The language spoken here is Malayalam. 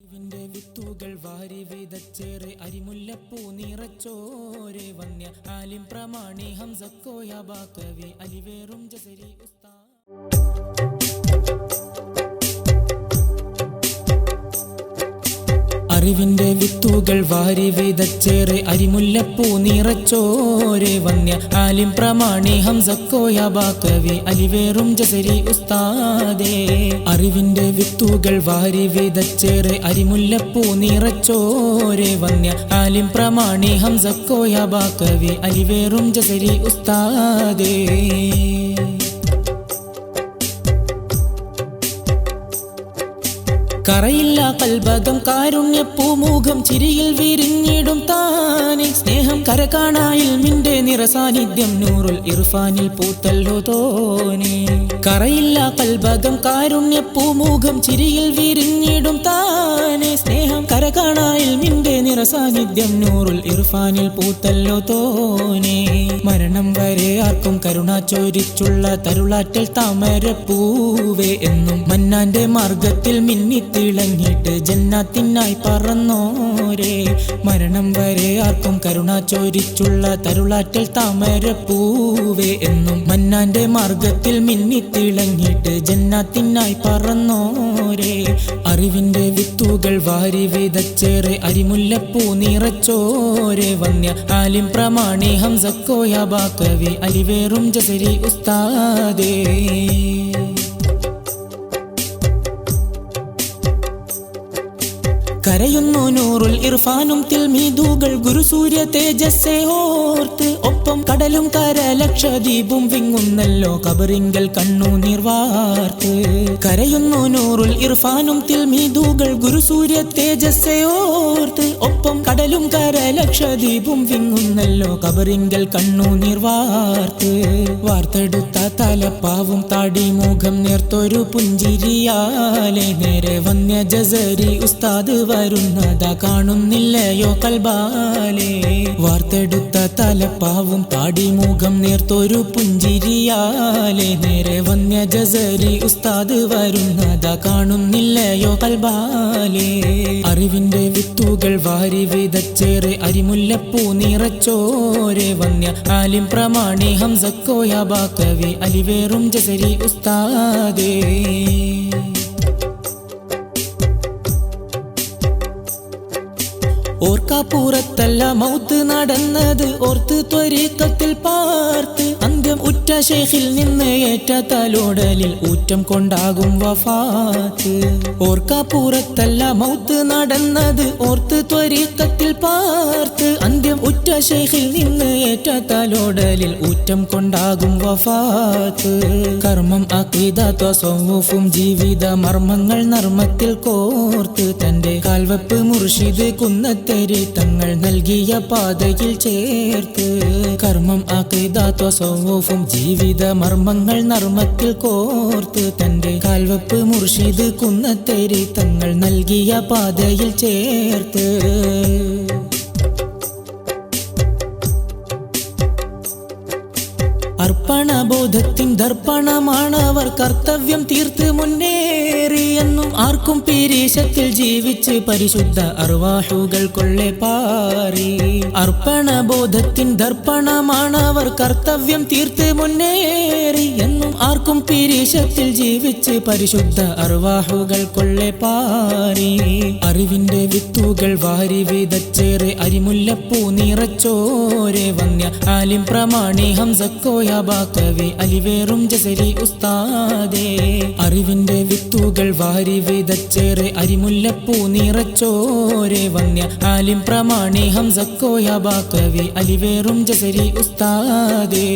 അറിവിന്റെ വിത്തുകൾ വാരി വിതച്ചേറെ അരിമുല്ലപ്പൂ നിറച്ചോരെ വന്യ ആലിം പ്രമാണി ഹംസക്കോയ ബാക്കവി അലിവേറും ജസരി ഉസ്താ. അറിവിന്റെ വിത്തുകൾ വാരി വിതച്ചേറെ. അരിമുല്ലപ്പൂ നിറച്ചോരെ വന്യ. ആലിം പ്രമാണി ഹംസക്കോയ ബാക്കവി അലിവേറും ജസരി ഉസ്താദേ. അറിവിന്റെ വിത്തുകൾ വാരി വിതച്ചേറെ. അരിമുല്ലപ്പൂ നിറച്ചോരെ വന്യ. ആലിം പ്രമാണി ഹംസക്കോയ ബാക്കവി അലിവേറും ജസരി ഉസ്താദേ. കറയില്ല കൽബകം കാരുണ്യ പൂമുഖം ചിരിയിൽ വിരിഞ്ഞിടും താനിൽ സ്നേഹം. കരകാണായിൽ മിന്റെ നിറസാന്നിധ്യം നൂറുൽ ഇർഫാനിൽ പൂത്തല്ലോ തോനി. കറയില്ല കൽബകം കാരുണ്യ പൂമുഖം ചിരിയിൽ വിരിഞ്ഞിടും താനെ സ്നേഹം. കരകാണായിൽ മിന്റെ നിറസാന്നിധ്യം നൂറുൽ ഇർഫാനിൽ പൂത്തല്ലോ തോനെ. മരണം വരെ ആർക്കും കരുണ ചോരിച്ചുള്ള തരുളാറ്റൽ താമര പൂവേ എന്നും മന്നാന്റെ മാർഗത്തിൽ മിന്നിത്തിളങ്ങിട്ട് ജന്നാത്തിനായി പറന്നോരേ. മരണം വരെ ആർക്കും കരുണ ചോരിച്ചുള്ള തരുളാറ്റൽ താമര പൂവേ എന്നും മന്നാന്റെ മാർഗത്തിൽ മിന്നിത്തിളങ്ങിട്ട് ജന്നാത്തിനായി പറന്നോരേ. അറിവിന്റെ വിത്തുകൾ വാരി വിതച്ചേറെ അരിമുല്ലപ്പൂ നിറച്ചോരെ വന്യ ആലിം പ്രമാണി ഹംസക്കോയ ബാക്കവി അലിവേറും ജസരി ഉസ്താദേ. ഇർഫാനും തിൽമീദുകൾ ഗുരുസൂര്യ തേജസ്സെ ഓർത്ത് ഒപ്പം കടലും കര ലക്ഷദ്വീപും വിങ്ങുന്നല്ലോ കബറിങ്കൽ കണ്ണു നിർവാർത്ത്. കരയുന്നു നൂറുൽ ഇർഫാനും തിൽമീദുകൾ ഗുരുസൂര്യ തേജസ്സെ ഓർത്ത് ഒപ്പം കടലും കര ലക്ഷദ്വീപും വിങ്ങുന്നല്ലോ കബറിങ്കൽ കണ്ണു നിർവാർത്ത്. വാർത്തെടുത്ത തലപ്പാവും താടി മുഖം നേർത്തൊരു പുഞ്ചിരിയാലെ. നേരെ വന്യ ജസരി ഉസ്താദ് വരുന്നതാ കാണുന്നില്ലയോ കൽബാലേ? വാർത്തെടുത്ത തലപ്പാവും താടി മുഖം നേർത്തൊരു പുഞ്ചിരിയാലെ. നേരെ വന്യ ജസരി ഉസ്താദ് വരുന്നതാ കാണുന്നില്ലയോ കൽബാലേ? അറിവിന്റെ വിത്തുകൾ വാരി വിതച്ചേറെ അരിമുല്ലപ്പൂ നിറച്ചോരെ. വന്യ ആലിം പ്രമാണി ഹംസക്കോയ ബാക്കവി അലിവേറും ജസരി ഉസ്താദേ. ഓർക്കാപ്പുറത്തല്ല മൗത്ത് നടന്നത് ഓർത്ത് ത്വരീക്കത്തിൽ പാർത്ത്. അന്ത്യം ഉറ്റ ശേഖിൽ നിന്ന് ഏറ്റ തലോടലിൽ ഊറ്റം കൊണ്ടാകും വഫാത്ത്. ഓർക്കാപ്പുറത്തല്ല മൗത്ത് നടന്നത് ഓർത്ത് ത്വരീക്കത്തിൽ പാർത്ത്. അന്ത്യം ഉറ്റ ശേഖിൽ നിന്ന് ഏറ്റ തലോടലിൽ ഊറ്റം കൊണ്ടാകും വഫാത്ത്. കർമ്മം അക്വിത ത്വസവും ജീവിത മർമ്മങ്ങൾ നർമ്മത്തിൽ കോർത്ത്. തന്റെ കാൽവെപ്പ് മുർഷിദ് കുന്നത്തേരി തങ്ങൾ നൽകിയ പാതയിൽ ചേർത്ത്. കർമ്മം അക്കീദാത്വ സ്വൂഫും ജീവിത മർമ്മങ്ങൾ നർമ്മത്തിൽ കോർത്ത് തന്റെ കാൽവെപ്പ് മുർഷിദ് കുന്നത്തേരി തങ്ങൾ നൽകിയ പാതയിൽ ചേർത്ത്. അർപ്പണബോധത്തിൻ അവർ കർത്തവ്യം തീർത്ത് മുന്നേറിയെന്നും ആർക്കും പീരീശത്തിൽ ജീവിച്ച് പരിശുദ്ധ അർവാഹുകൾ കൊള്ളെ പാറി. അർപ്പണബോധത്തിൻ അവർ കർത്തവ്യം തീർത്ത് മുന്നേറി എന്നും ആർക്കും പീരീശത്തിൽ ജീവിച്ച് പരിശുദ്ധ അർവാഹുകൾ കൊള്ളെ പാറി. അറിവിന്റെ വിത്തുകൾ വാരി വിതച്ചേറെ അരിമുല്ലപ്പൂ നിറച്ചോരെ വന്യ ആലിം പ്രമാണി ഹംസക്കോയ ബാക്കവി അലിവേറും ജസരി ഉസ്താദേ. അറിവിന്റെ വിത്തുകൾ വാരി വിതച്ചേറെ അരിമുല്ലപ്പൂ നിറച്ചോരെ. വന്യ ആലിം പ്രമാണി ഹംസക്കോയ ബാക്കവി അലിവേറും ജസരി ഉസ്താദേ.